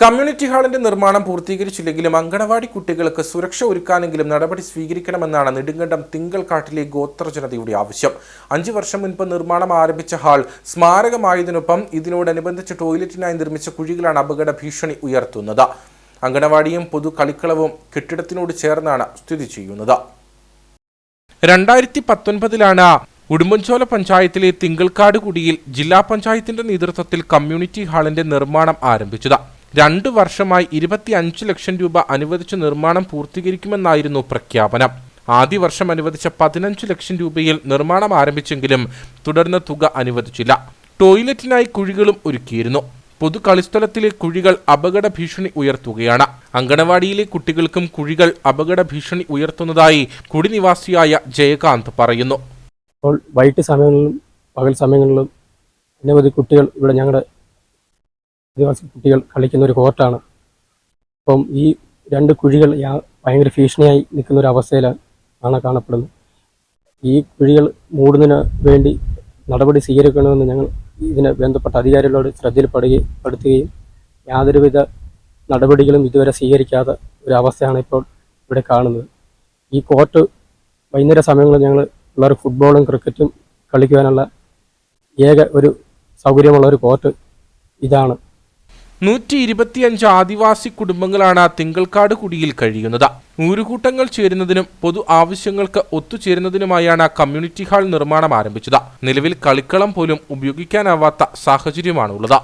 Community ഹാളിന്റെ നിർമ്മാണം പൂർത്തീകരിച്ചില്ലെങ്കിലും അങ്കണവാടി കുട്ടികൾക്ക് സുരക്ഷ ഒരുക്കാനെങ്കിലും നടപടി സ്വീകരിക്കണമെന്നാണ് നെടുങ്കണ്ടം തിങ്കൾക്കാട്ടിലെ ഗോത്രജനതയുടെ ആവശ്യം. അഞ്ചു വർഷം മുൻപ് നിർമ്മാണം ആരംഭിച്ച ഹാൾ സ്മാരകമായതിനൊപ്പം ഇതിനോടനുബന്ധിച്ച് ടോയ്ലറ്റിനായി നിർമ്മിച്ച കുഴികളാണ് അപകട ഭീഷണി ഉയർത്തുന്നത്. അങ്കണവാടിയും പൊതു കളിക്കളവും കെട്ടിടത്തിനോട് ചേർന്നാണ് സ്ഥിതി ചെയ്യുന്നത്. രണ്ടായിരത്തി പത്തൊൻപതിലാണ് ഉടുമ്പൻചോല പഞ്ചായത്തിലെ തിങ്കൾക്കാട് കുടിയിൽ ജില്ലാ പഞ്ചായത്തിന്റെ നേതൃത്വത്തിൽ കമ്മ്യൂണിറ്റി ഹാളിന്റെ നിർമ്മാണം ആരംഭിച്ചത്. രണ്ടു വർഷമായി ഇരുപത്തി അഞ്ച് ലക്ഷം രൂപ അനുവദിച്ച് നിർമ്മാണം പൂർത്തീകരിക്കുമെന്നായിരുന്നു പ്രഖ്യാപനം. ആദ്യ വർഷം അനുവദിച്ച പതിനഞ്ച് ലക്ഷം രൂപയിൽ നിർമ്മാണം ആരംഭിച്ചെങ്കിലും തുടർന്ന് തുക അനുവദിച്ചില്ല. ടോയ്ലറ്റിനായി കുഴികളും ഒരുക്കിയിരുന്നു. പൊതു കളിസ്ഥലത്തിലെ കുഴികൾ അപകട ഭീഷണി ഉയർത്തുകയാണ്. അങ്കണവാടിയിലെ കുട്ടികൾക്കും കുഴികൾ അപകട ഭീഷണി ഉയർത്തുന്നതായി കുടിനിവാസിയായ ജയകാന്ത് പറയുന്നു. ഇപ്പോൾ വൈകിട്ട് സമയങ്ങളിലും പകൽ സമയങ്ങളിലും അനവധി കുട്ടികൾ ഇവിടെ ഞങ്ങളുടെ ആദിവാസി കുട്ടികൾ കളിക്കുന്ന ഒരു കോർട്ടാണ്. അപ്പം ഈ രണ്ട് കുഴികൾ ഭയങ്കര ഭീഷണിയായി നിൽക്കുന്ന ഒരു അവസ്ഥയിലാണ് ആണ് കാണപ്പെടുന്നത്. ഈ കുഴികൾ മൂടുന്നതിന് വേണ്ടി നടപടി സ്വീകരിക്കണമെന്ന് ഞങ്ങൾ ഇതിനെ ബന്ധപ്പെട്ട അധികാരികളോട് ശ്രദ്ധയിൽപ്പെടുകയും പെടുത്തുകയും യാതൊരുവിധ നടപടികളും ഇതുവരെ സ്വീകരിക്കാത്ത ഒരു അവസ്ഥയാണ് ഇപ്പോൾ ഇവിടെ കാണുന്നത്. ഈ കോർട്ട് വൈകുന്നേര സമയങ്ങളിൽ ഞങ്ങൾ പിള്ളേർ ഫുട്ബോളും ക്രിക്കറ്റും കളിക്കുവാനുള്ള ഏക ഒരു സൗകര്യമുള്ള ഒരു കോർട്ട് ഇതാണ്. നൂറ്റി ഇരുപത്തിയഞ്ച് ആദിവാസി കുടുംബങ്ങളാണ് തിങ്കൾക്കാട് കുടിയിൽ കഴിയുന്നത്. ഊരുകൂട്ടങ്ങൾ ചേരുന്നതിനും പൊതു ആവശ്യങ്ങൾക്ക് ഒത്തുചേരുന്നതിനുമായാണ് കമ്മ്യൂണിറ്റി ഹാൾ നിർമ്മാണം ആരംഭിച്ചത്. നിലവിൽ കളിക്കളം പോലും ഉപയോഗിക്കാനാവാത്ത സാഹചര്യമാണുള്ളത്.